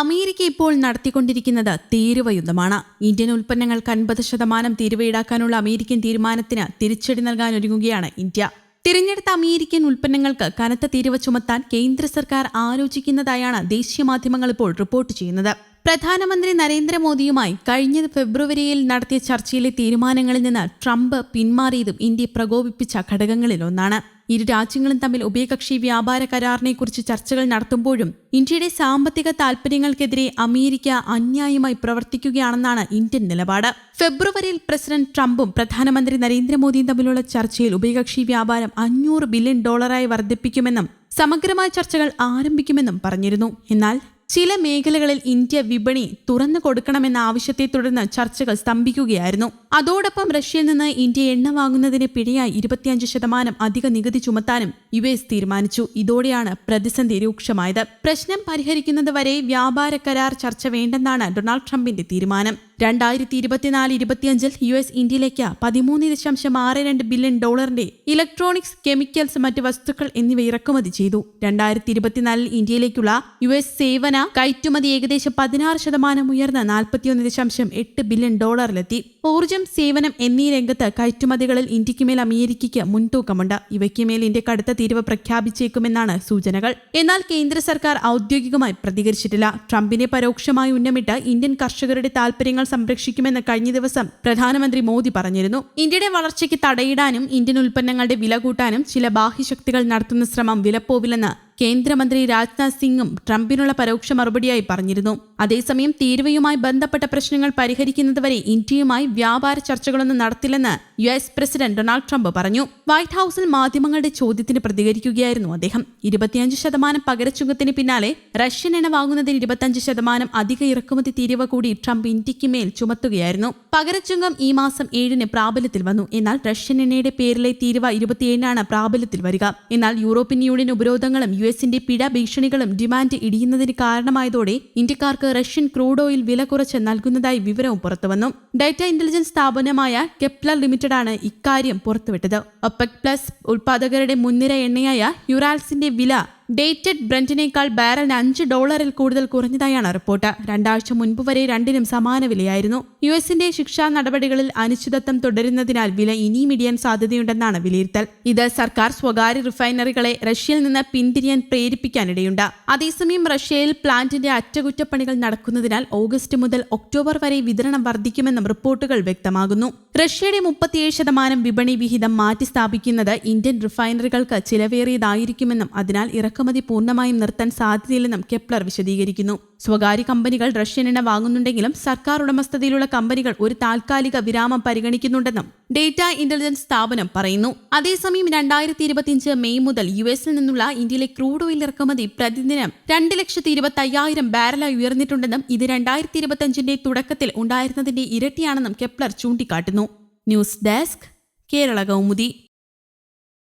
America ഇപ്പോൾ നടത്തിക്കൊണ്ടിരിക്കുന്നത് തീരുവ യുദ്ധമാണ് ഇന്ത്യൻ ഉൽപ്പന്നങ്ങൾക്ക് അൻപത് ശതമാനം തീരുവ ഈടാക്കാനുള്ള അമേരിക്കൻ തീരുമാനത്തിന് തിരിച്ചടി നൽകാൻ ഒരുങ്ങുകയാണ് ഇന്ത്യ. തിരഞ്ഞെടുത്ത അമേരിക്കൻ ഉൽപ്പന്നങ്ങൾക്ക് കനത്ത തീരുവ ചുമത്താൻ കേന്ദ്ര സർക്കാർ ആലോചിക്കുന്നതായാണ് ദേശീയ മാധ്യമങ്ങൾ ഇപ്പോൾ റിപ്പോർട്ട് ചെയ്യുന്നത്. പ്രധാനമന്ത്രി നരേന്ദ്രമോദിയുമായി കഴിഞ്ഞ ഫെബ്രുവരിയിൽ നടത്തിയ ചർച്ചയിലെ തീരുമാനങ്ങളിൽ നിന്ന് ട്രംപ് പിന്മാറിയതും ഇന്ത്യ പ്രകോപിപ്പിച്ച ഘടകങ്ങളിലൊന്നാണ്. ഇരു രാജ്യങ്ങളും തമ്മിൽ ഉഭയകക്ഷി വ്യാപാര കരാറിനെക്കുറിച്ച് ചർച്ചകൾ നടത്തുമ്പോഴും ഇന്ത്യയുടെ സാമ്പത്തിക താൽപര്യങ്ങൾക്കെതിരെ അമേരിക്ക അന്യായമായി പ്രവർത്തിക്കുകയാണെന്നാണ് ഇന്ത്യൻ നിലപാട്. ഫെബ്രുവരിയിൽ പ്രസിഡന്റ് ട്രംപും പ്രധാനമന്ത്രി നരേന്ദ്രമോദിയും തമ്മിലുള്ള ചർച്ചയിൽ ഉഭയകക്ഷി വ്യാപാരം അഞ്ഞൂറ് ബില്യൺ ഡോളറായി വർദ്ധിപ്പിക്കുമെന്നും സമഗ്രമായ ചർച്ചകൾ ആരംഭിക്കുമെന്നും പറഞ്ഞിരുന്നു. എന്നാൽ ചില മേഖലകളിൽ ഇന്ത്യ വിപണി തുറന്നു കൊടുക്കണമെന്ന ആവശ്യത്തെ തുടർന്ന് ചർച്ചകൾ സ്തംഭിക്കുകയായിരുന്നു. അതോടൊപ്പം റഷ്യയിൽ നിന്ന് ഇന്ത്യ എണ്ണ വാങ്ങുന്നതിന് പിഴയായി ഇരുപത്തിയഞ്ച് ശതമാനം അധിക നികുതി ചുമത്താനും യു എസ് തീരുമാനിച്ചു. ഇതോടെയാണ് പ്രതിസന്ധി രൂക്ഷമായത്. പ്രശ്നം പരിഹരിക്കുന്നതുവരെ വ്യാപാര കരാർ ചർച്ച വേണ്ടെന്നാണ് ഡൊണാൾഡ് ട്രംപിന്റെ തീരുമാനം. രണ്ടായിരത്തി ഇരുപത്തിനാല് ഇരുപത്തിയഞ്ചിൽ യു എസ് ഇന്ത്യയിലേക്ക് പതിമൂന്ന് ദശാംശം ആറ് രണ്ട് ബില്യൺ ഡോളറിന്റെ ഇലക്ട്രോണിക്സ് കെമിക്കൽസ് മറ്റ് വസ്തുക്കൾ എന്നിവ ഇറക്കുമതി ചെയ്തു. രണ്ടായിരത്തി ഇരുപത്തിനാലിൽ ഇന്ത്യയിലേക്കുള്ള യു എസ് സേവന കയറ്റുമതി ഏകദേശം പതിനാറ് ശതമാനം ഉയർന്ന് നാൽപ്പത്തിയൊന്ന് ദശാംശം എട്ട് ബില്യൺ ഡോളറിലെത്തി. ഊർജം സേവനം എന്നീ രംഗത്ത് കയറ്റുമതികളിൽ ഇന്ത്യയ്ക്ക് മേൽ അമേരിക്കയ്ക്ക് മുൻതൂക്കമുണ്ട്. ഇവയ്ക്ക് മേൽ ഇന്ത്യ കടുത്ത തീരുവ പ്രഖ്യാപിച്ചേക്കുമെന്നാണ് സൂചനകൾ. എന്നാൽ കേന്ദ്ര സർക്കാർ ഔദ്യോഗികമായി പ്രതികരിച്ചിട്ടില്ല. ട്രംപിനെ പരോക്ഷമായി ഉന്നമിട്ട് ഇന്ത്യൻ കർഷകരുടെ താൽപര്യങ്ങൾ സംരക്ഷിക്കുമെന്ന് കഴിഞ്ഞ ദിവസം പ്രധാനമന്ത്രി മോദി പറഞ്ഞിരുന്നു. ഇന്ത്യയുടെ വളർച്ചയ്ക്ക് തടയിടാനും ഇന്ത്യൻ ഉൽപ്പന്നങ്ങളുടെ വില കൂട്ടാനും ചില ബാഹ്യശക്തികൾ നടത്തുന്ന ശ്രമം വിലപ്പോവില്ലെന്ന് കേന്ദ്രമന്ത്രി രാജ്നാഥ് സിംഗും ട്രംപിനുള്ള പരോക്ഷ മറുപടിയായി പറഞ്ഞിരുന്നു. അതേസമയം തീരുവയുമായി ബന്ധപ്പെട്ട പ്രശ്നങ്ങൾ പരിഹരിക്കുന്നതുവരെ ഇന്ത്യയുമായി വ്യാപാര ചർച്ചകളൊന്നും നടത്തില്ലെന്ന് U S president Donald Trump പറഞ്ഞു. വൈറ്റ് ഹൌസിൽ മാധ്യമങ്ങളുടെ ചോദ്യത്തിന് പ്രതികരിക്കുകയായിരുന്നു അദ്ദേഹം. ഇരുപത്തിയഞ്ച് ശതമാനം പകരച്ചുങ്കത്തിന് പിന്നാലെ റഷ്യൻ എണ്ണ വാങ്ങുന്നതിൽ ഇരുപത്തിയഞ്ച് ശതമാനം അധിക ഇറക്കുമതി തീരുവ കൂടി ട്രംപ് ഇന്ത്യയ്ക്ക് മേൽ ചുമത്തുകയായിരുന്നു. പകരച്ചുങ്കം ഈ മാസം ഏഴിന് പ്രാബല്യത്തിൽ വന്നു. എന്നാൽ റഷ്യൻ എണ്ണയുടെ പേരിലെ തീരുവ ഇരുപത്തിയേഴിനാണ് പ്രാബല്യത്തിൽ വരിക. എന്നാൽ യൂറോപ്യൻ യൂണിയൻ ഉപരോധങ്ങളും യു എസിന്റെ പിഴ ഭീഷണികളും ഡിമാൻഡ് ഇടിയുന്നതിന് കാരണമായതോടെ ഇന്ത്യക്കാർക്ക് റഷ്യൻ ക്രൂഡ് ഓയിൽ വില കുറച്ച് നൽകുന്നതായി വിവരവും പുറത്തുവന്നു. ഡാറ്റ ഇന്റലിജൻസ് സ്ഥാപനമായ കെപ്ലർ ലിമിറ്റഡാണ് ഇക്കാര്യം പുറത്തുവിട്ടത്. ഒപെക് പ്ലസ് ഉൽപാദകരുടെ മുൻനിര എണ്ണയായ യുറാൽസിന്റെ വില ഡേറ്റഡ് ബ്രന്റിനേക്കാൾ ബാരലിന് അഞ്ച് ഡോളറിൽ കൂടുതൽ കുറഞ്ഞതായാണ് റിപ്പോർട്ട്. രണ്ടാഴ്ച മുൻപ് വരെ രണ്ടിനും സമാന വിലയായിരുന്നു. യു എസിന്റെ ശിക്ഷാ നടപടികളിൽ അനിശ്ചിതത്വം തുടരുന്നതിനാൽ വില ഇനിയും ഇടിയാൻ സാധ്യതയുണ്ടെന്നാണ് വിലയിരുത്തൽ. ഇത് സർക്കാർ സ്വകാര്യ റിഫൈനറികളെ റഷ്യയിൽ നിന്ന് പിന്തിരിയാൻ പ്രേരിപ്പിക്കാനിടയുണ്ട്. അതേസമയം റഷ്യയിൽ പ്ലാന്റിന്റെ അറ്റകുറ്റപ്പണികൾ നടക്കുന്നതിനാൽ ഓഗസ്റ്റ് മുതൽ ഒക്ടോബർ വരെ വിതരണം വർദ്ധിക്കുമെന്നും റിപ്പോർട്ടുകൾ വ്യക്തമാകുന്നു. റഷ്യയുടെ മുപ്പത്തിയേഴ് ശതമാനം വിപണി വിഹിതം മാറ്റിസ്ഥാപിക്കുന്നത് ഇന്ത്യൻ റിഫൈനറികൾക്ക് ചിലവേറിയതായിരിക്കുമെന്നും അതിനാൽ ഇറക്കുമതി പൂർണമായും നിർത്താൻ സാധ്യതയില്ലെന്നും കെപ്ലർ വിശദീകരിക്കുന്നു. സ്വകാര്യ കമ്പനികൾ റഷ്യൻ എണ്ണ വാങ്ങുന്നുണ്ടെങ്കിലും സർക്കാർ ഉടമസ്ഥതയിലുള്ള കമ്പനികൾ ഒരു താൽക്കാലിക വിരാമം പരിഗണിക്കുന്നുണ്ടെന്നും ഡേറ്റ ഇന്റലിജൻസ് സ്ഥാപനം പറയുന്നു. അതേസമയം രണ്ടായിരത്തി ഇരുപത്തിയഞ്ച് മെയ് മുതൽ യു എസിൽ നിന്നുള്ള ഇന്ത്യയിലെ ക്രൂഡ് ഓയിൽ ഇറക്കുമതി പ്രതിദിനം രണ്ട് ലക്ഷത്തി ഇരുപത്തി അയ്യായിരം ബാരലായി ഉയർന്നിട്ടുണ്ടെന്നും ഇത് രണ്ടായിരത്തി ഇരുപത്തിയഞ്ചിന്റെ തുടക്കത്തിൽ ഉണ്ടായിരുന്നതിന്റെ ഇരട്ടിയാണെന്നും കെപ്ലർ ചൂണ്ടിക്കാട്ടുന്നു. News desk Kerala Kaumudi.